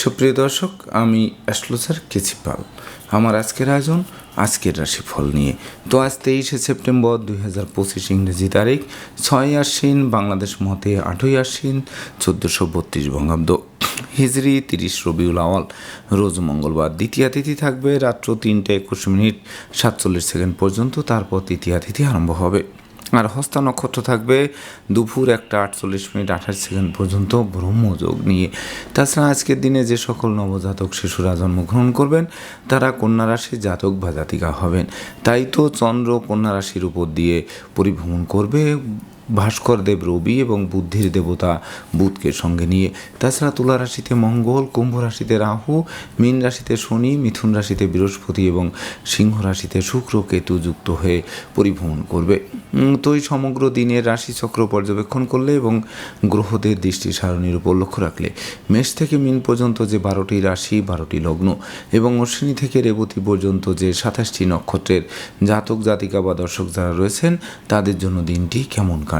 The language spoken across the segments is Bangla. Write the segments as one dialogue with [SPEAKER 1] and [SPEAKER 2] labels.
[SPEAKER 1] সুপ্রিয় দর্শক, আমি অ্যাস্ট্রোলজার কেচিপাল আমার আজকের আয়োজন, আজকের রাশিফল নিয়ে। তো আজ তেইশে সেপ্টেম্বর দুই হাজার পঁচিশ ইংরেজি তারিখ, ছয় আশ্বিন, বাংলাদেশ মতে আটই আশ্বিন, চোদ্দোশো বত্রিশ বঙ্গাব্দ। হিজরি তিরিশ রবিউল আওয়াল। রোজ মঙ্গলবার দ্বিতীয় তিথি থাকবে, রাত্র তিনটে একুশ মিনিট, সাতচল্লিশ সেকেন্ড পর্যন্ত, তারপর তৃতীয় তিথি আরম্ভ হবে। আর হস্ত নক্ষত্র থাকবে দুপুর একটা আটচল্লিশ মিনিট, আঠাশ সেকেন্ড পর্যন্ত ব্রহ্মযোগ নিয়ে। তাছাড়া আজকের দিনে যে সকল নবজাতক শিশুরা জন্মগ্রহণ করবেন, তারা কন্যা রাশির জাতক বা জাতিকা হবেন। তাই তো চন্দ্র কন্যা রাশির উপর দিয়ে পরিভ্রমণ করবে ভাস্কর দেব রবি এবং বুদ্ধির দেবতা বুধকে সঙ্গে নিয়ে। তাছাড়া তুলা রাশিতে মঙ্গল, কুম্ভ রাশিতে রাহু, মীন রাশিতে শনি, মিথুন রাশিতে বৃহস্পতি এবং সিংহ রাশিতে শুক্র কেতু যুক্ত হয়ে পরিভ্রমণ করবে। তো এই সমগ্র দিনের রাশিচক্র পর্যবেক্ষণ করলে এবং গ্রহদের দৃষ্টি সারণীর উপর লক্ষ্য রাখলে মেষ থেকে মিন পর্যন্ত যে বারোটি রাশি, বারোটি লগ্ন এবং অশ্বিনী থেকে রেবতী পর্যন্ত যে সাতাশটি নক্ষত্রের জাতক, জাতিকা বা দর্শক যারা রয়েছেন, তাদের জন্য দিনটি কেমন কাটবে?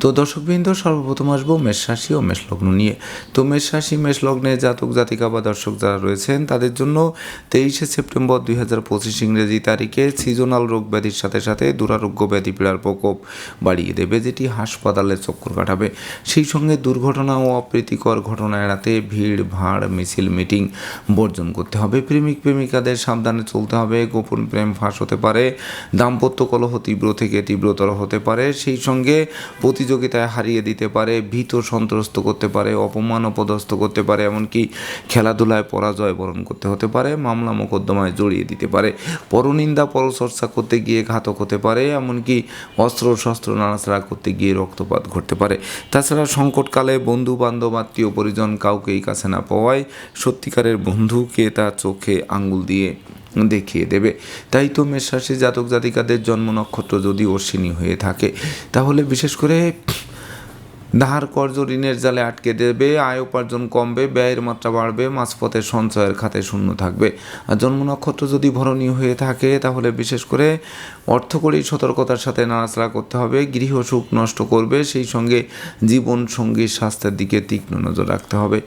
[SPEAKER 1] তো দর্শকবৃন্দ, সর্বপ্রথম আসব মেষ রাশি ও মেষ লগ্ন নিয়ে। তো মেষ রাশি, মেষ লগ্নে জাতক, জাতিকা বা দর্শক যারা রয়েছেন, তাদের জন্য তেইশে সেপ্টেম্বর দুই হাজার পঁচিশ ইংরেজি তারিখে সিজনাল রোগ ব্যাধির সাথে সাথে দুরারোগ্য ব্যাধি পীড়ার প্রকোপ বাড়িয়ে দেবে, যেটি হাসপাতালে চক্কর কাটাবে। সেই সঙ্গে দুর্ঘটনা ও অপ্রীতিকর ঘটনা এড়াতে ভিড়, ভাড়, মিছিল, মিটিং বর্জন করতে হবে। প্রেমিক, প্রেমিকাদের সাবধানে চলতে হবে, গোপন প্রেম ফাঁস হতে পারে, দাম্পত্য কলহ তীব্র থেকে তীব্রতর হতে পারে। সেই সঙ্গে প্রতিযোগিতায় হারিয়ে দিতে পারে, ভীত সন্ত্রস্ত করতে পারে, অপমান অপদস্থ করতে পারে, এমনকি খেলাধুলায় পরাজয় বরণ করতে হতে পারে, মামলা মোকদ্দমায় জড়িয়ে দিতে পারে, পরনিন্দা, পরচর্চা করতে গিয়ে ঘাতক হতে পারে, এমনকি অস্ত্র শস্ত্র নাড়াচাড়া করতে গিয়ে রক্তপাত ঘটতে পারে। তাছাড়া সংকটকালে বন্ধু বান্ধব আত্মীয়, পরিজন কাউকেই কাছে না পাওয়ায় সত্যিকারের বন্ধুকে তার চোখে আঙ্গুল দিয়ে দেখিয়ে দেবে। তাই তো মেষরাশি জাতক জাতিকাদের জন্ম নক্ষত্র যদি অশ্বিনী হয়ে থাকে, তাহলে বিশেষ করে ধার কর্জ ঋণের জালে আটকে দেবে, আয় উপার্জন কমবে, ব্যয়ের মাত্রা বাড়বে, মাঝপথে সঞ্চয়ের খাতে শূন্য থাকবে। আর জন্ম নক্ষত্র যদি ভরণীয় হয়ে থাকে, তাহলে বিশেষ করে অর্থকরী সতর্কতার সাথে নাড়াচাড়া করতে হবে, গৃহ সুখ নষ্ট করবে, সেই সঙ্গে জীবন সঙ্গীর স্বাস্থ্যের দিকে তীক্ষ্ণ নজর রাখতে হবে।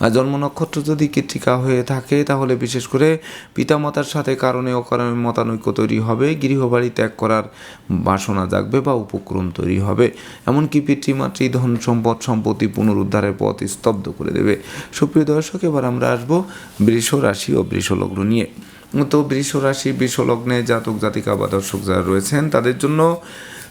[SPEAKER 1] আর জন্ম নক্ষত্র যদি কৃত্রিকা হয়ে থাকে, তাহলে বিশেষ করে পিতামাতার সাথে কারণে অকারণে মতানৈক্য তৈরি হবে, গৃহবাড়ি ত্যাগ করার বাসনা জাগবে বা উপক্রম তৈরি হবে। এমনকি পিতৃমাতৃ ধন সম্পদ সম্পত্তি পুনরুদ্ধারের পথ স্তব্ধ করে দেবে। সুপ্রিয় দর্শক, এবার আমরা আসব বৃষ রাশি ও বৃষলগ্ন নিয়ে। তো বৃষ রাশি বৃষলগ্নে জাতক জাতিকা বা দর্শক যারা রয়েছেন, তাদের জন্য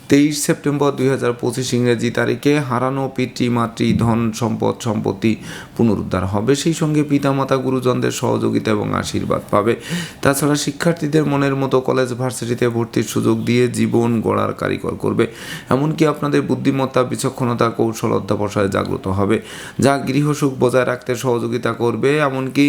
[SPEAKER 1] তেইশ সেপ্টেম্বর দুই হাজার পঁচিশ ইংরেজি তারিখে হারানো পিতৃ, মাতৃ, ধন, সম্পদ, সম্পত্তি পুনরুদ্ধার হবে। সেই সঙ্গে পিতামাতা, গুরুজনদের সহযোগিতা এবং আশীর্বাদ পাবে। তাছাড়া শিক্ষার্থীদের মনের মতো কলেজ, ভার্সিটিতে ভর্তির সুযোগ দিয়ে জীবন গড়ার কারিগর করবে। এমনকি আপনাদের বুদ্ধিমত্তা, বিচক্ষণতা, কৌশল অধ্যাবসায় জাগ্রত হবে। যা গৃহসুখ বজায় রাখতে সহযোগিতা করবে, এমনকি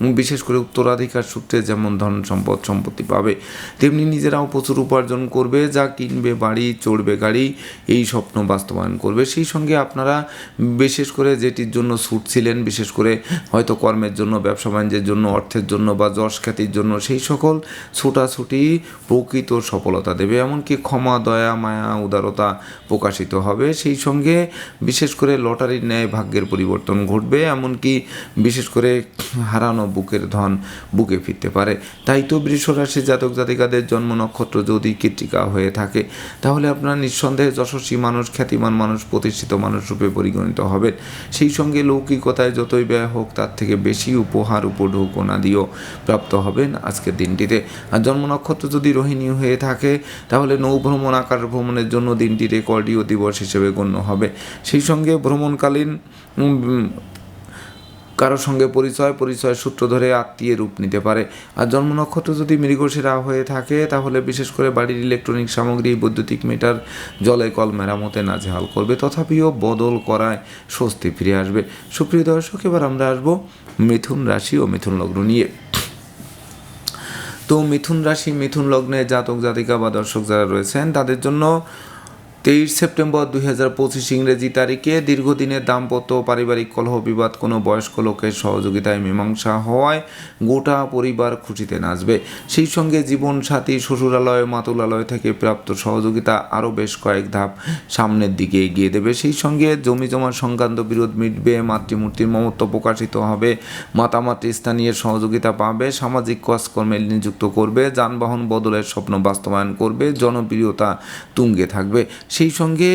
[SPEAKER 1] বিশেষ করে উত্তরাধিকার সূত্রে যেমন ধন সম্পদ সম্পত্তি পাবে, তেমনি নিজেরাও প্রচুর উপার্জন করবে, যা কিনবে, বাড়ি, চড়বে, গাড়ি, এই স্বপ্ন বাস্তবায়ন করবে। সেই সঙ্গে আপনারা বিশেষ করে যেটির জন্য ছুটছিলেন বিশেষ করে হয়তো কর্মের জন্য, ব্যবসা বাণিজ্যের জন্য, অর্থের জন্য বা যশ খ্যাতির জন্য, সেই সকল ছোটাছুটি প্রকৃত সফলতা দেবে। এমনকি ক্ষমা, দয়া, মায়া, উদারতা প্রকাশিত হবে। সেই সঙ্গে বিশেষ করে লটারির ন্যায় ভাগ্যের পরিবর্তন ঘটবে। এমনকি বিশেষ করে হারানো বুকের ধন বুকে ফিরতে পারে। তাই তো বৃষরাশি জাতক জাতিকাদের জন্ম নক্ষত্র যদি কৃত্রিকা হয়ে থাকে, তাহলে আপনার নিঃসন্দেহে যশস্বী মানুষ, খ্যাতিমান মানুষ, প্রতিষ্ঠিত মানুষ রূপে পরিগণিত হবেন। সেই সঙ্গে লৌকিকতায় যতই ব্যয় হোক, তার থেকে বেশি উপহার উপঢৌক দিয়েও প্রাপ্ত হবেন আজকের দিনটিতে। আর জন্ম নক্ষত্র যদি রোহিণী হয়ে থাকে, তাহলে নৌ ভ্রমণ আকার ভ্রমণের জন্য দিনটি রেকর্ডীয় দিবস হিসেবে গণ্য হবে। সেই সঙ্গে ভ্রমণকালীন কারও সঙ্গে পরিচয় পরিচয় সূত্র ধরে আত্মীয় রূপ নিতে পারে। আর জন্ম নক্ষত্র যদি মৃগশিরা হয়ে থাকে, তাহলে বিশেষ করে বাড়ির ইলেকট্রনিক সামগ্রী, বৈদ্যুতিক মিটার জলে কল মেরামতে নাজেহাল করবে। তথাপিও বদল করায় স্বস্তি ফিরে আসবে। সুপ্রিয় দর্শক, এবার আমরা আসব মিথুন রাশি ও মিথুন লগ্ন নিয়ে। তো মিথুন রাশি, মিথুন লগ্নে জাতক জাতিকা বা দর্শক যারা রয়েছেন, তাদের জন্য তেইশ সেপ্টেম্বর দুই হাজার পঁচিশ ইংরেজি তারিখে দীর্ঘদিনের দাম্পত্য পারিবারিক কলহ বিবাদ কোনো বয়স্ক লোকের সহযোগিতায় মীমাংসা হওয়ায় গোটা পরিবার খুশিতে নাচবে। সেই সঙ্গে জীবন সাথী শ্বশুরালয়, মাতুলালয় থেকে প্রাপ্ত সহযোগিতা আরও বেশ কয়েক ধাপ সামনের দিকে এগিয়ে দেবে। সেই সঙ্গে জমি জমা সংক্রান্ত বিরোধ মিটবে, মাতৃমূর্তির মমত্ব প্রকাশিত হবে, মাতামাতৃ স্থানীয় সহযোগিতা পাবে, সামাজিক কাজকর্মে নিযুক্ত করবে, যানবাহন বদলের স্বপ্ন বাস্তবায়ন করবে, জনপ্রিয়তা তুঙ্গে থাকবে। সেই সঙ্গে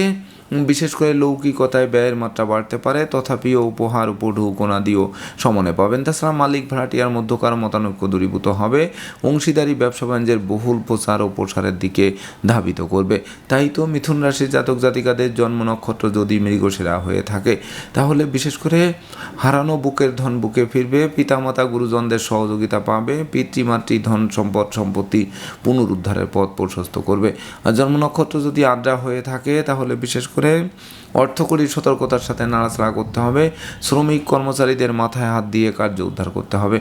[SPEAKER 1] বিশেষ করে লৌকিকতায় ব্যয়ের মাত্রা বাড়তে পারে, তথাপিও উপহার, উপঢৌকনা দিয়েও সমানে পাবেন। তাছাড়া মালিক ভাড়াটিয়ার মধ্যকার মতানৈক্য দূরীভূত হবে, অংশীদারি ব্যবসা বাণিজ্যের বহুল প্রচার ও প্রসারের দিকে ধাবিত করবে। তাই তো মিথুন রাশির জাতক জাতিকাদের জন্ম নক্ষত্র যদি মৃগশিরা হয়ে থাকে, তাহলে বিশেষ করে হারানো বুকের ধন বুকে ফিরবে, পিতামাতা গুরুজনদের সহযোগিতা পাবে, পিতৃমাতৃ ধন সম্পদ, সম্পত্তি পুনরুদ্ধারের পথ প্রশস্ত করবে। আর জন্ম নক্ষত্র যদি আদ্রা হয়ে থাকে, তাহলে বিশেষ করে অর্থকরী সতর্কতার সাথে নাড়াচাড়া করতে হবে। শ্রমিক কর্মচারীদের মাথায় হাত দিয়ে কার্য উদ্ধার করতে হবে।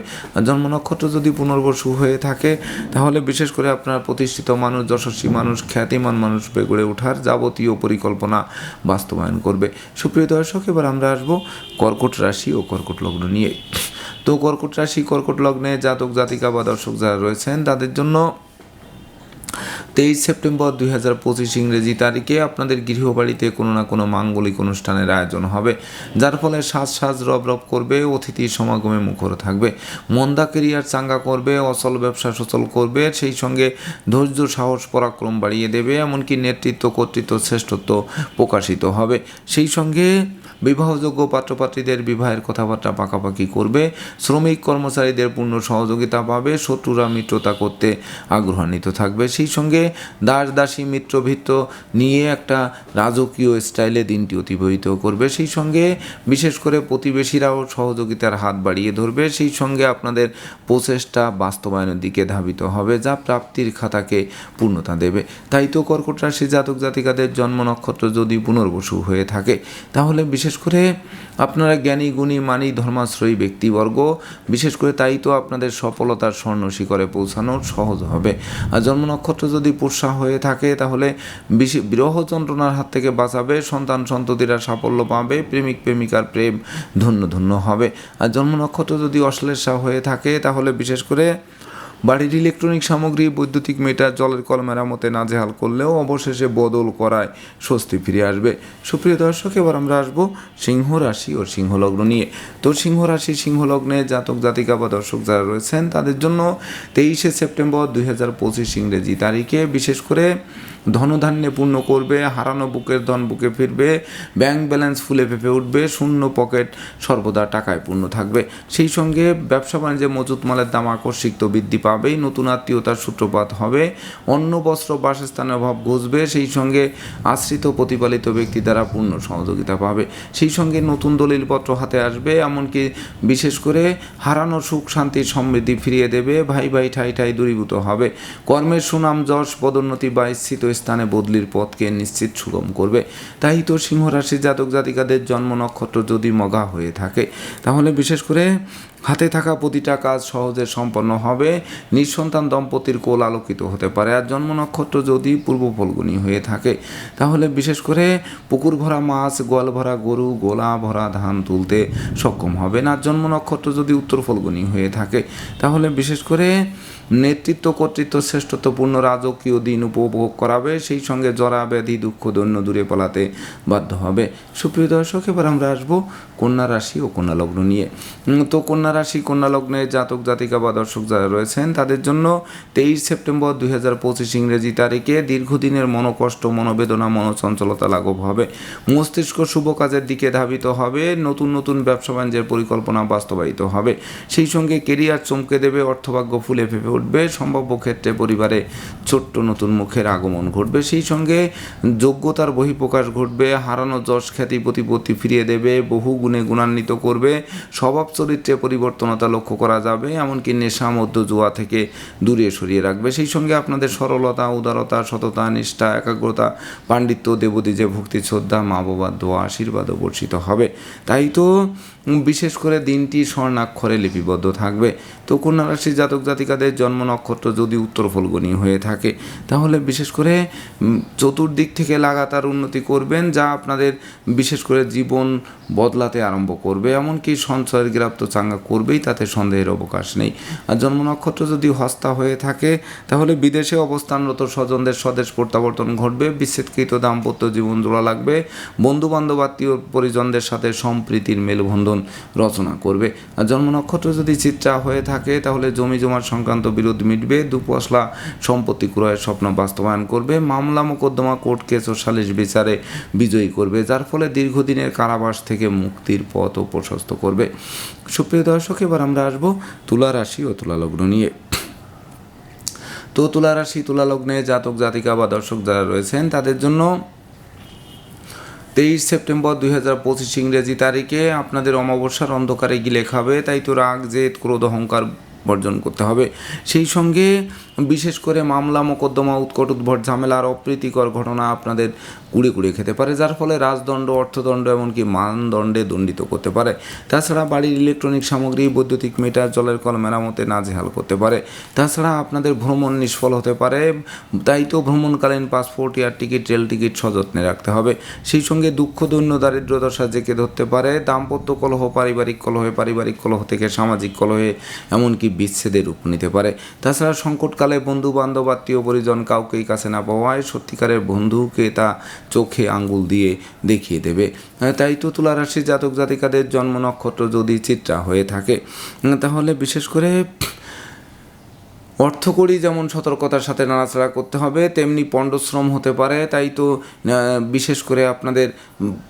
[SPEAKER 1] জন্ম নক্ষত্র যদি পুনর্বসু হয়ে থাকে, তাহলে বিশেষ করে আপনার প্রতিষ্ঠিত মানুষ, যশস্বী মানুষ, খ্যাতিমান মানুষ বেগড়ে ওঠার যাবতীয় পরিকল্পনা বাস্তবায়ন করবে। সুপ্রিয় দর্শক, এবার আমরা আসব কর্কট রাশি ও কর্কট লগ্ন নিয়ে। তো কর্কট রাশি, কর্কট লগ্নে জাতক, জাতিকা বা দর্শক যারা রয়েছেন, তাদের জন্য তেইশ সেপ্টেম্বর দুই হাজার পঁচিশ ইংরেজি তারিখে আপনাদের গৃহবাড়িতে কোনো না কোনো মাঙ্গলিক অনুষ্ঠানের আয়োজন হবে, যার ফলে সাজ সাজ রব রব করবে, অতিথি সমাগমে মুখর থাকবে, মন্দা কেরিয়ার চাঙ্গা করবে, অচল ব্যবসা সচল করবে, সেই সঙ্গে ধৈর্য, সাহস, পরাক্রম বাড়িয়ে দেবে, এমনকি নেতৃত্ব কর্তৃত্ব শ্রেষ্ঠত্ব প্রকাশিত হবে। সেই সঙ্গে বিবাহযোগ্য পাত্রপাত্রীদের বিবাহের কথাবার্তা পাকাপাকি করবে। শ্রমিক কর্মচারীদের পূর্ণ সহযোগিতা পাবে। শত্রুরা মিত্রতা করতে আগ্রহান্বিত থাকবে। সেই সঙ্গে দাস দাসী মিত্রভিত্ত নিয়ে একটা রাজকীয় স্টাইলে দিনটি অতিবাহিত করবে। সেই সঙ্গে বিশেষ করে প্রতিবেশীরাও সহযোগিতার হাত বাড়িয়ে ধরবে। সেই সঙ্গে আপনাদের প্রচেষ্টা বাস্তবায়নের দিকে ধাবিত হবে, যা প্রাপ্তির খাতাকে পূর্ণতা দেবে। তাই তো কর্কট রাশি জাতক জাতিকাদের জন্ম নক্ষত্র যদি পুনর্বসু হয়ে থাকে, তাহলে বিশেষ করে আপনারা জ্ঞানী, গুণী, মানি, ধর্মাশ্রয়ী ব্যক্তিবর্গ, বিশেষ করে তাই তো আপনাদের সফলতার স্বর্ণ শিখরে পৌঁছানো সহজ হবে। আর জন্ম নক্ষত্র যদি পোষা হয়ে থাকে, তাহলে বিরহ যন্ত্রণার হাত থেকে বাঁচাবে, সন্তান সন্ততিরা সাফল্য পাবে, প্রেমিক, প্রেমিকার প্রেম ধন্য ধন্য হবে। আর জন্ম নক্ষত্র যদি অশ্লেষা হয়ে থাকে, তাহলে বিশেষ করে বাড়ির ইলেকট্রনিক সামগ্রী, বৈদ্যুতিক মিটার, জলের কল মেরামতে নাজেহাল করলেও অবশেষে বদল করায় স্বস্তি ফিরে আসবে। সুপ্রিয় দর্শক, এবার আমরা আসব সিংহ রাশি ও সিংহলগ্ন নিয়ে। তো সিংহ রাশি, সিংহলগ্নে জাতক, জাতিকা বা দর্শক যারা রয়েছেন, তাদের জন্য তেইশে সেপ্টেম্বর দুই হাজার পঁচিশ ইংরেজি তারিখে বিশেষ করে ধনধান্যে পূর্ণ করবে, হারানো বুকের ধন বুকে ফিরবে ব্যাংক ব্যালেন্স ফুলে ফেপে উঠবে, শূন্য পকেট সর্বদা টাকায় পূর্ণ থাকবে। সেই সঙ্গে ব্যবসা বাণিজ্যে মজুত মালের দাম আকস্মিক তো বৃদ্ধি পাবেই, নতুন আত্মীয়তার সূত্রপাত হবে, অন্ন, বস্ত্র, বাসস্থানের অভাব ঘুষবে সেই সঙ্গে আশ্রিত প্রতিপালিত ব্যক্তি দ্বারা পূর্ণ সহযোগিতা পাবে। সেই সঙ্গে নতুন দলিলপত্র হাতে আসবে, এমনকি বিশেষ করে হারানো সুখ শান্তির সমৃদ্ধি ফিরিয়ে দেবে, ভাই ভাই ঠাই ঠাই দূরীভূত হবে। কর্মের সুনাম, যশ, পদোন্নতি বা স্থিত স্থানে বদলির পথকে নিশ্চিত সুগম করবে। তাই তো সিংহ রাশি জাতক জাতিকাদের জন্ম নক্ষত্র যদি মগা হয়ে থাকে, তাহলে বিশেষ করে হাতে থাকা প্রতিটা কাজ সহজে সম্পন্ন হবে। নিঃসন্তান দম্পতির কোল আলোকিত হতে পারে। আর জন্ম নক্ষত্র যদি পূর্ব ফলগুনি হয়ে থাকে, তাহলে বিশেষ করে পুকুর ভরা মাছ, গোয়াল ভরা গরু, গোলা ভরা ধান তুলতে সক্ষম হবে না জন্ম নক্ষত্র যদি উত্তর ফলগুনি হয়ে থাকে, তাহলে বিশেষ করে নেতৃত্ব, কর্তৃত্ব, শ্রেষ্ঠত্বপূর্ণ রাজকীয় দিন উপভোগ করাবে। সেই সঙ্গে জরা, ব্যাধি, দুঃখ, দৈন্য দূরে পালাতে বাধ্য হবে। সুপ্রিয় দর্শক, এবার আমরা আসব কন্যা রাশি ও কন্যা লগ্ন নিয়ে। তো কন্যা রাশি কন্যা লগ্নে জাতক, জাতিকা বা দর্শক যারা রয়েছেন, তাদের জন্য তেইশ সেপ্টেম্বর দুই হাজার পঁচিশ ইংরেজি তারিখে দীর্ঘদিনের মনোকষ্ট, মনোবেদনা, মনোচঞ্চলতা লাঘব হবে। মস্তিষ্ক শুভ কাজের দিকে ধাবিত হবে, নতুন নতুন ব্যবসা বাণিজ্যের পরিকল্পনা বাস্তবায়িত হবে। সেই সঙ্গে কেরিয়ার চমকে দেবে, অর্থভাগ্য ফুলে ফেপে উঠবে, সম্ভাব্য ক্ষেত্রে পরিবারে ছোট্ট নতুন মুখের আগমন ঘটবে। সেই সঙ্গে যোগ্যতার বহিঃপ্রকাশ ঘটবে, হারানো যশ, খ্যাতি, প্রতিপত্তি ফিরিয়ে দেবে, বহু গুণে গুণান্বিত করবে, স্বভাব চরিত্রে পরিবর্তনতা লক্ষ্য করা যাবে, এমনকি নেশা মধ্য জুয়া থেকে দূরে সরিয়ে রাখবে। সেই সঙ্গে আপনাদের সরলতা, উদারতা, সততা, নিষ্ঠা, একাগ্রতা, পাণ্ডিত্য দেবদী যে ভক্তি, শ্রদ্ধা মা বাবার দোয়া, আশীর্বাদও বর্ষিত হবে। তাই তো বিশেষ করে দিনটি স্বর্ণাক্ষরে লিপিবদ্ধ থাকবে। তো কন্যা রাশির জাতক জাতিকাদের জন্ম নক্ষত্র যদি উত্তর ফলগুনি হয়ে থাকে, তাহলে বিশেষ করে চতুর্দিক থেকে লাগাতার উন্নতি করবেন, যা আপনাদের বিশেষ করে জীবন বদলাতে আরম্ভ করবে। এমনকি সঞ্চয়ের গ্রাপ্ত চাঙ্গা করবেই, তাতে সন্দেহের অবকাশ নেই। আর জন্ম নক্ষত্র যদি হস্তা হয়ে থাকে, তাহলে বিদেশে অবস্থানরত স্বজনদের স্বদেশ প্রত্যাবর্তন ঘটবে, বিচ্ছেদকৃত দাম্পত্য জীবন জোড়া লাগবে বন্ধু বান্ধব আত্মীয় পরিজনদের সাথে সম্প্রীতির মেলবন্ধন রচনা করবে। আর জন্ম নক্ষত্র যদি চিত্রা হয়ে থাকে, তাহলে জমি জমার সংক্রান্ত বিরোধ মিটবে, দুপশলা সম্পত্তি ক্রয়ের স্বপ্ন বাস্তবায়ন করবে, মামলা মোকদ্দমা কোর্ট কেস ও সালিশ বিচারে বিজয়ী করবে, যার ফলে দীর্ঘদিনের কারাবাস থেকে মুক্তির পথও প্রশস্ত করবে। সুপ্রিয় দর্শক, এবার আমরা আসব তুলা রাশি ও তুলা লগ্ন নিয়ে। তো তুলা রাশি, তুলা লগ্নে জাতক জাতিকা বা দর্শক যারা রয়েছেন, তাদের জন্য তেইশ সেপ্টেম্বর দুই হাজার পঁচিশ ইংরেজি তারিখে আপনাদের অমাবস্যার অন্ধকারে গিলে খাবে তাই তো রাগ, জেদ, ক্রোধ, অহংকার বর্জন করতে হবে। সেই সঙ্গে বিশেষ করে মামলা, মোকদ্দমা, উৎকট উদ্ভট ঝামেলার অপ্রীতিকর ঘটনা আপনাদের কুড়ে কুড়ে খেতে পারে, যার ফলে রাজদণ্ড, অর্থদণ্ড এমনকি মানদণ্ডে দণ্ডিত করতে পারে। তাছাড়া বাড়ির ইলেকট্রনিক সামগ্রী, বৈদ্যুতিক মিটার, জলের কল মেরামতে নাজেহাল করতে পারে। তাছাড়া আপনাদের ভ্রমণ নিষ্ফল হতে পারে, তাই তো ভ্রমণকালীন passport, air ticket, rail ticket সযত্নে রাখতে হবে। সেই সঙ্গে দুঃখ, দৈন্য দারিদ্র দশা জেঁকে ধরতে পারে, দাম্পত্য কলহ, পারিবারিক কলহে, পারিবারিক কলহ থেকে সামাজিক কলহে এমনকি বিচ্ছেদের রূপ নিতে পারে। তাছাড়া সংকটকালে বন্ধু বান্ধব, আত্মীয় পরিজন কাউকেই কাছে না পাওয়ায় সত্যিকারের বন্ধুকে তা চোখে আঙ্গুল দিয়ে দেখিয়ে দেবে। তাই তো তুলা রাশির জাতক জাতিকাদের জন্ম নক্ষত্র যদি চিত্রা হয়ে থাকে, তাহলে বিশেষ করে অর্থকড়ি যেমন সতর্কতার সাথে নাড়াচাড়া করতে হবে, তেমনি পণ্ডশ্রম হতে পারে। তাই তো বিশেষ করে আপনাদের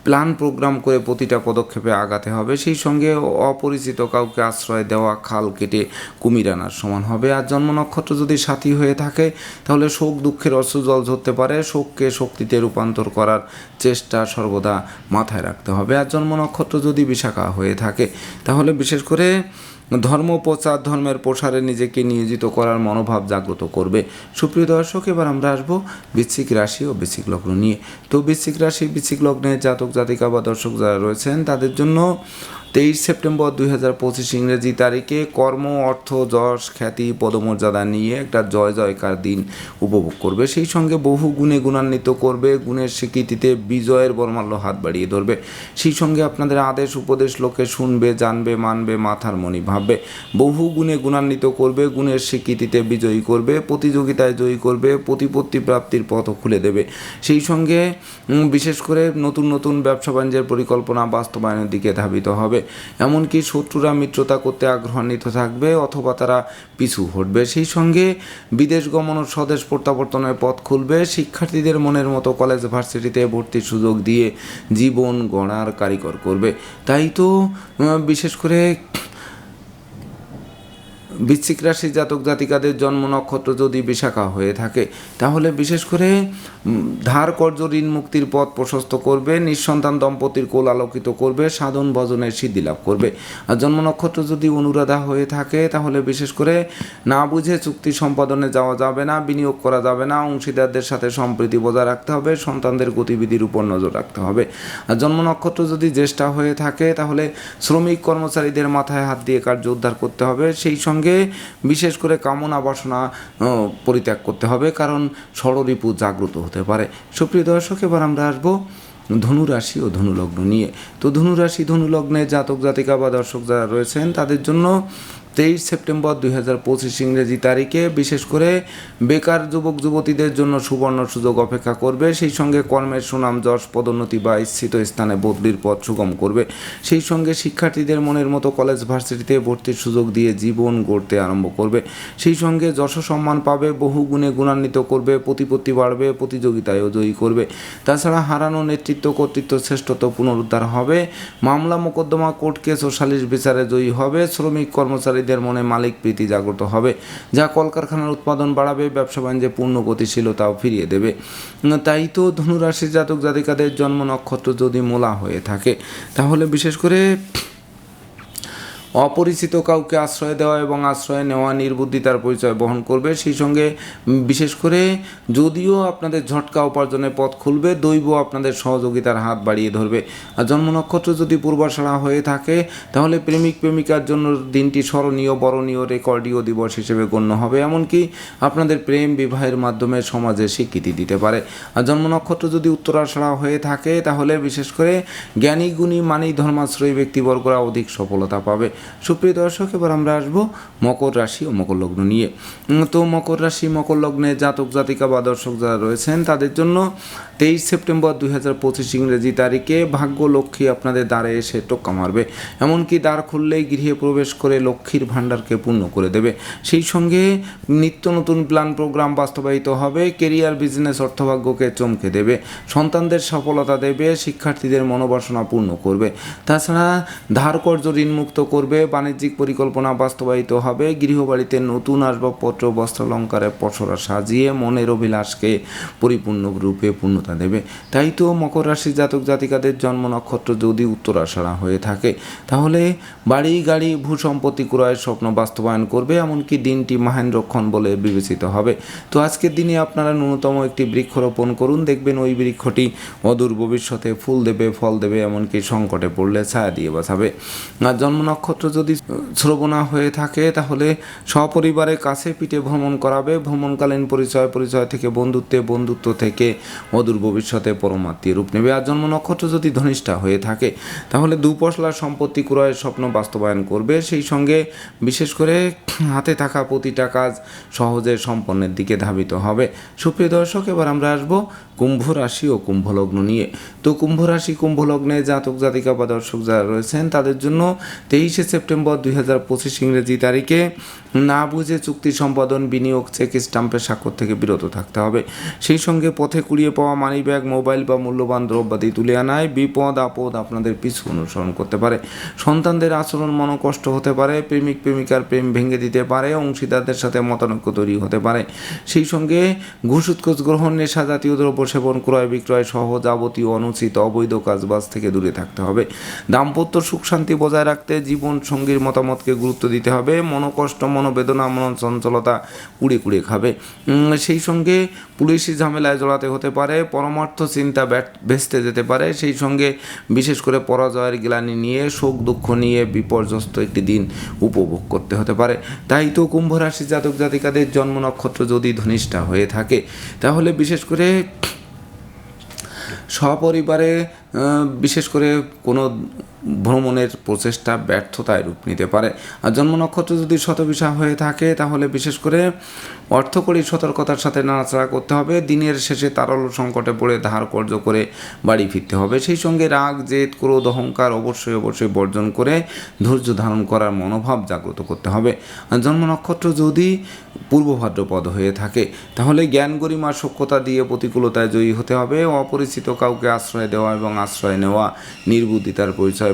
[SPEAKER 1] প্ল্যান প্রোগ্রাম করে প্রতিটা পদক্ষেপে আগাতে হবে। সেই সঙ্গে অপরিচিত কাউকে আশ্রয় দেওয়া, খাল কেটে কুমির আনার সমান হবে। আর জন্ম নক্ষত্র যদি সাথী হয়ে থাকে, তাহলে শোক, দুঃখের অশ্রু জল ঝরতে পারে। শোককে শক্তিতে রূপান্তর করার চেষ্টা সর্বদা মাথায় রাখতে হবে। আর জন্ম নক্ষত্র যদি বিশাখা হয়ে থাকে, তাহলে বিশেষ করে ধর্ম প্রচার ধর্মের প্রসারে নিজেকে নিয়োজিত করার মনোভাব জাগ্রত করবে। সুপ্রিয় দর্শক, এবার আমরা আসব বৃশ্চিক রাশি ও বৃশ্চিক লগ্ন নিয়ে। তো বৃশ্চিক রাশি, বৃশ্চিক লগ্নের জাতক জাতিকা বা দর্শক যারা রয়েছেন, তাদের জন্য তেইশ সেপ্টেম্বর দুই হাজার পঁচিশ ইংরেজি তারিখে কর্ম, অর্থ, যশ, খ্যাতি, পদমর্যাদা নিয়ে একটা জয় জয়কার দিন উপভোগ করবে। সেই সঙ্গে বহু গুণে গুণান্বিত করবে, গুণের স্বীকৃতিতে বিজয়ের বর্মাল্য হাত বাড়িয়ে ধরবে। সেই সঙ্গে আপনাদের আদেশ, উপদেশ লোকে শুনবে, জানবে, মানবে, মাথার মণি ভাববে। বহু গুণে গুণান্বিত করবে, গুণের স্বীকৃতিতে বিজয়ী করবে, প্রতিযোগিতায় জয়ী করবে, প্রতিপত্তি প্রাপ্তির পথও খুলে দেবে। সেই সঙ্গে বিশেষ করে নতুন নতুন ব্যবসা বাণিজ্যের পরিকল্পনা বাস্তবায়নের দিকে ধাবিত হবে। এমনকি শত্রুরা মিত্রতা করতে আগ্রহান্বিত থাকবে অথবা তারা পিছু হটবে। সেই সঙ্গে বিদেশ গমন ও স্বদেশ প্রত্যাবর্তনের পথ খুলবে। শিক্ষার্থীদের মনের মতো কলেজ ভার্সিটিতে ভর্তির সুযোগ দিয়ে জীবন গড়ার কারিগর করবে। তাই তো বিশেষ করে বৃশ্চিক রাশি জাতক জাতিকাদের জন্ম নক্ষত্র যদি বিশাখা হয়ে থাকে, তাহলে বিশেষ করে ধার কর্য ঋণ মুক্তির পথ প্রশস্ত করবে, নিঃসন্তান দম্পতির কোল আলোকিত করবে, সাধন ভজনের সিদ্ধি লাভ করবে। আর জন্ম নক্ষত্র যদি অনুরাধা হয়ে থাকে, তাহলে বিশেষ করে না বুঝে চুক্তি সম্পাদনে যাওয়া যাবে না, বিনিয়োগ করা যাবে না, অংশীদারদের সাথে সম্প্রীতি বজায় রাখতে হবে, সন্তানদের গতিবিধির উপর নজর রাখতে হবে। আর জন্ম নক্ষত্র যদি জ্যেষ্ঠা হয়ে থাকে, তাহলে শ্রমিক কর্মচারীদের মাথায় হাত দিয়ে কার্য উদ্ধার করতে হবে, সেই সঙ্গে বিশেষ করে কামনা বাসনা পরিত্যাগ করতে হবে, কারণ ষড়রিপু জাগ্রত হতে পারে। সুপ্রিয় দর্শক, এবার আমরা আসব ধনুরাশি ও ধনুলগ্ন নিয়ে। তো ধনুরাশি, ধনুলগ্নে জাতক জাতিকা বা দর্শক যারা রয়েছেন, তাদের জন্য তেইশ সেপ্টেম্বর দুই হাজার পঁচিশ ইংরেজি তারিখে বিশেষ করে বেকার যুবক যুবতীদের জন্য সুবর্ণ সুযোগ অপেক্ষা করবে। সেই সঙ্গে কর্মের সুনাম, যশ, পদোন্নতি বা ইচ্ছিত স্থানে বদলির পথ সুগম করবে। সেই সঙ্গে শিক্ষার্থীদের মনের মতো কলেজ ভার্সিটিতে ভর্তির সুযোগ দিয়ে জীবন গড়তে আরম্ভ করবে। সেই সঙ্গে যশ সম্মান পাবে, বহু গুণে গুণান্বিত করবে, প্রতিপত্তি বাড়বে, প্রতিযোগিতায়ও জয়ী করবে। তাছাড়া হারানো নেতৃত্ব, কর্তৃত্ব শ্রেষ্ঠত্ব পুনরুদ্ধার হবে। মামলা মোকদ্দমা কোর্ট কেস ও সালিশ বিচারে জয়ী হবে। শ্রমিক কর্মচারীদের মনে মালিক প্রীতি জাগ্রত হবে, যা কলকারখানার উৎপাদন বাড়াবে, ব্যবসা বাণিজ্যে পূর্ণ গতিশীলতাও ফিরিয়ে দেবে। তাই তো ধনুরাশি জাতক জাতিকাদের জন্ম নক্ষত্র যদি মোলা হয়ে থাকে, তাহলে বিশেষ করে অপরিচিত কাউকে আশ্রয় দেওয়া এবং আশ্রয় নেওয়া নির্বুদ্ধিতার পরিচয় বহন করবে। সেই সঙ্গে বিশেষ করে যদিও আপনাদের ঝটকা উপার্জনের পথ খুলবে, দৈব আপনাদের সহযোগিতার হাত বাড়িয়ে ধরবে। আর জন্ম নক্ষত্র যদি পূর্বাশাড়া হয়ে থাকে, তাহলে প্রেমিক প্রেমিকার জন্য দিনটি স্মরণীয়, বরণীয়, রেকর্ডীয় দিবস হিসেবে গণ্য হবে। এমনকি আপনাদের প্রেম বিবাহের মাধ্যমে সমাজে স্বীকৃতি দিতে পারে। আর জন্ম নক্ষত্র যদি উত্তরাষাড়া হয়ে থাকে, তাহলে বিশেষ করে জ্ঞানী, গুণী, মানি, ধর্মাশ্রয়ী ব্যক্তিবর্গরা অধিক সফলতা পাবে। সুপ্রিয় দর্শক, এবার আমরা আসব মকর রাশি ও মকর লগ্ন নিয়ে। তো মকর রাশি, মকর লগ্নে জাতক, জাতিকা বা দর্শক যারা রয়েছেন, তাদের জন্য তেইশ সেপ্টেম্বর দুই হাজার পঁচিশ ইংরেজি তারিখে ভাগ্য লক্ষ্মী আপনাদের দ্বারে এসে টোক্কা মারবে। এমনকি দ্বার খুললেই গৃহে প্রবেশ করে লক্ষ্মীর ভাণ্ডারকে পূর্ণ করে দেবে। সেই সঙ্গে নিত্য নতুন প্ল্যান প্রোগ্রাম বাস্তবায়িত হবে, কেরিয়ার, বিজনেস, অর্থভাগ্যকে চমকে দেবে, সন্তানদের সফলতা দেবে, শিক্ষার্থীদের মনোবাসনা পূর্ণ করবে। তাছাড়া ধার কর্য ঋণমুক্ত করবে বাণিজ্যিক পরিকল্পনা বাস্তবায়িত হবে। গৃহবাড়িতে নতুন আসবাবপত্র, বস্ত্রালঙ্কারে পসরা সাজিয়ে মনের অভিলাষকে পরিপূর্ণ রূপে পূর্ণতা দেবে। তাই তো মকর রাশি জাতক জাতিকাদের জন্ম নক্ষত্র যদি উত্তর উত্তরাষাড়া হয়ে থাকে, তাহলে বাড়ি, গাড়ি ভূ সম্পত্তি ক্রয়ের স্বপ্ন বাস্তবায়ন করবে, এমনকি দিনটি মাহেন্দ্রক্ষণ বলে বিবেচিত হবে। তো আজকের দিনে আপনারা ন্যূনতম একটি বৃক্ষরোপণ করুন। দেখবেন ওই বৃক্ষটি অদূর ভবিষ্যতে ফুল দেবে, ফল দেবে, এমনকি সংকটে পড়লে ছায়া দিয়ে বাঁচাবে। আর জন্ম নক্ষত্র যদি শ্রবণা হয়ে থাকে, তাহলে সপরিবারে কাছে পিঠে ভ্রমণ করাবে। ভ্রমণকালীন পরিচয় পরিচয় থেকে বন্ধুত্বে, বন্ধুত্ব থেকে অদূর ভবিষ্যতে পরমাত্মীয় রূপ নেবে। আর জন্ম নক্ষত্র যদি ধনিষ্ঠা হয়ে থাকে, তাহলে দুপশলার সম্পত্তি ক্রয়ের স্বপ্ন বাস্তবায়ন করবে। সেই সঙ্গে বিশেষ করে হাতে থাকা প্রতিটা কাজ সহজে সম্পন্নের দিকে ধাবিত হবে। সুপ্রিয় দর্শক, এবার আমরা আসব কুম্ভ রাশি ও কুম্ভ লগ্ন নিয়ে। তো কুম্ভ রাশি, কুম্ভ লগ্নে জাতক জাতিকা বা দর্শক যারা রয়েছেন, তাদের জন্য তেইশে সেপ্টেম্বর দুই হাজার পঁচিশ ইংরেজি তারিখে না বুঝে চুক্তি সম্পাদন, বিনিয়োগ, চেক স্টাম্পের স্বাক্ষর থেকে বিরত থাকতে হবে। সেই সঙ্গে পথে কুড়িয়ে পাওয়া মানি ব্যাগ মোবাইল বা মূল্যবান দ্রব্যাদি তুলে আনায় বিপদ আপদ আপনাদের পিছু অনুসরণ করতে পারে। সন্তানদের আচরণ মনোকষ্ট হতে পারে, প্রেমিক, প্রেমিকার প্রেম ভেঙে দিতে পারে, অংশীদারদের সাথে মতানৈক্য তৈরি হতে পারে। সেই সঙ্গে ঘুষ গ্রহণ, নেশা জাতীয় দ্রব্য সেবন, ক্রয় বিক্রয় সহ যাবতীয় অনুচিত অবৈধ কাজবাজ থেকে দূরে থাকতে হবে। দাম্পত্য সুখ শান্তি বজায় রাখতে জীবন সঙ্গীর মতামতকে গুরুত্ব দিতে হবে। মনোকষ্ট, মনোবেদনা মন চঞ্চলতা কুড়ে কুড়ে খাবে সেই সঙ্গে পুলিশি ঝামেলায় জড়াতে হতে পারে, পরমার্থ চিন্তা ভেস্তে যেতে পারে। সেই সঙ্গে বিশেষ করে পরাজয়ের গ্লানি নিয়ে শোক দুঃখ নিয়ে বিপর্যস্ত একটি দিন উপভোগ করতে হতে পারে। তাই তো কুম্ভ রাশি জাতক জাতিকাদের জন্ম নক্ষত্র যদি ধনিষ্ঠা হয়ে থাকে, তাহলে বিশেষ করে সপরিবারে বিশেষ করে কোনো ভ্রমণের প্রচেষ্টা ব্যর্থতায় রূপ নিতে পারে। আর জন্ম নক্ষত্র যদি শতবিশা হয়ে থাকে, তাহলে বিশেষ করে অর্থকরী সতর্কতার সাথে নাড়াচাড়া করতে হবে। দিনের শেষে তারল সংকটে পড়ে ধার কর্য করে বাড়ি ফিরতে হবে। সেই সঙ্গে রাগ, জেদ, ক্রোধ, অহংকার অবশ্যই অবশ্যই বর্জন করে ধৈর্য ধারণ করার মনোভাব জাগ্রত করতে হবে। আর জন্ম নক্ষত্র যদি পূর্ব ভাদ্রপদ হয়ে থাকে, তাহলে জ্ঞান গরিমা সক্ষতা দিয়ে প্রতিকূলতায় জয়ী হতে হবে। অপরিচিত কাউকে আশ্রয় দেওয়া এবং আশ্রয় নেওয়া, নির্বুদ্ধিতার পরিচয়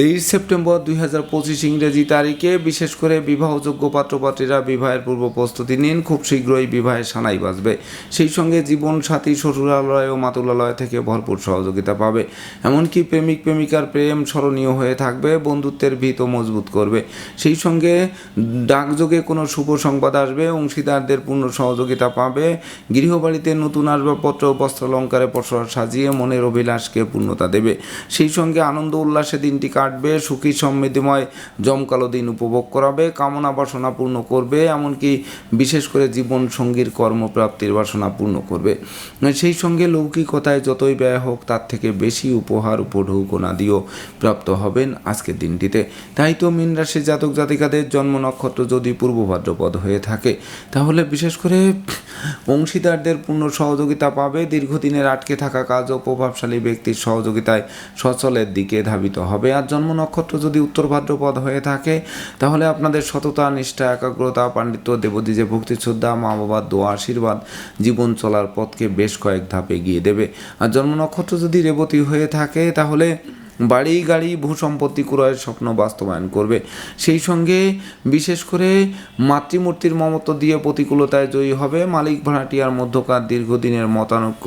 [SPEAKER 1] তেইশ সেপ্টেম্বর দুই হাজার পঁচিশ ইংরেজি তারিখে বিশেষ করে বিবাহযোগ্য পাত্রপাত্রীরা বিবাহের পূর্ব প্রস্তুতি নিন, খুব শীঘ্রই বিবাহের সানাই বাজবে। সেই সঙ্গে জীবন সাথী শ্বশুরালয় ও মাতুলালয় থেকে ভরপুর সহযোগিতা পাবে। এমনকি প্রেমিক প্রেমিকার প্রেম স্মরণীয় হয়ে থাকবে, বন্ধুত্বের ভিত মজবুত করবে। সেই সঙ্গে ডাকযোগে কোনো শুভ সংবাদ আসবে, অংশীদারদের পূর্ণ সহযোগিতা পাবে। গৃহবাড়িতে নতুন আসবাবপত্র বস্ত্রালঙ্কারে পসরা সাজিয়ে মনের অভিলাষকে পূর্ণতা দেবে। সেই সঙ্গে আনন্দ উল্লাসে দিনটি কাটবে কাটবে, সুখী সমৃদ্ধিময় জমকালো দিন উপভোগ করাবে, কামনা বাসনা পূর্ণ করবে, এমনকি বিশেষ করে জীবন সঙ্গীর কর্মপ্রাপ্তির বাসনা পূর্ণ করবে। সেই সঙ্গে লৌকিকতায় যতই ব্যয় হোক, তার থেকে বেশি উপহার উপঢৌকনা দিয়েও প্রাপ্ত হবেন আজকের দিনটিতে। তাই তো মীন রাশির জাতক জাতিকাদের জন্ম নক্ষত্র যদি পূর্ব ভাদ্রপদ হয়ে থাকে, তাহলে বিশেষ করে অংশীদারদের পূর্ণ সহযোগিতা পাবে, দীর্ঘদিনের আটকে থাকা কাজ ও প্রভাবশালী ব্যক্তির সহযোগিতায় সচলের দিকে ধাবিত হবে। আর জন্ম নক্ষত্র যদি উত্তর ভাদ্রপদ হয়ে থাকে, তাহলে আপনাদের সততা, নিষ্ঠা, একাগ্রতা, পাণ্ডিত্য দেবদ্বীজে ভক্তি, শ্রদ্ধা, মা বাবার দোয়া, আশীর্বাদ, জীবন চলার পথকে বেশ কয়েক ধাপ এগিয়ে দেবে। আর জন্ম নক্ষত্র যদি রেবতী হয়ে থাকে, তাহলে বাড়ি গাড়ি ভূ সম্পত্তি ক্রয়ের স্বপ্ন বাস্তবায়ন করবে। সেই সঙ্গে বিশেষ করে মাতৃমূর্তির মমত্ব দিয়ে প্রতিকূলতায় জয়ী হবে মালিক ভাড়াটিয়ার মধ্যকার দীর্ঘদিনের মতানৈক্য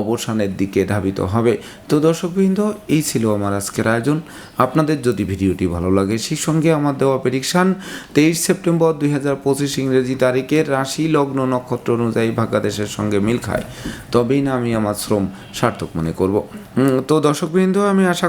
[SPEAKER 1] অবসানের দিকে ধাবিত হবে। তো দর্শকবৃন্দ, এই ছিল আমার আজকের আয়োজন। আপনাদের যদি ভিডিওটি ভালো লাগে, সেই সঙ্গে আমার দেওয়া প্রেডিকশান তেইশ সেপ্টেম্বর দুই হাজার পঁচিশ ইংরেজি তারিখের রাশি লগ্ন নক্ষত্র অনুযায়ী ভাগ্যাদেশের সঙ্গে মিল খায়। তবেই না আমি আমার শ্রম সার্থক মনে করব। তো দর্শকবৃন্দ, আমি আশা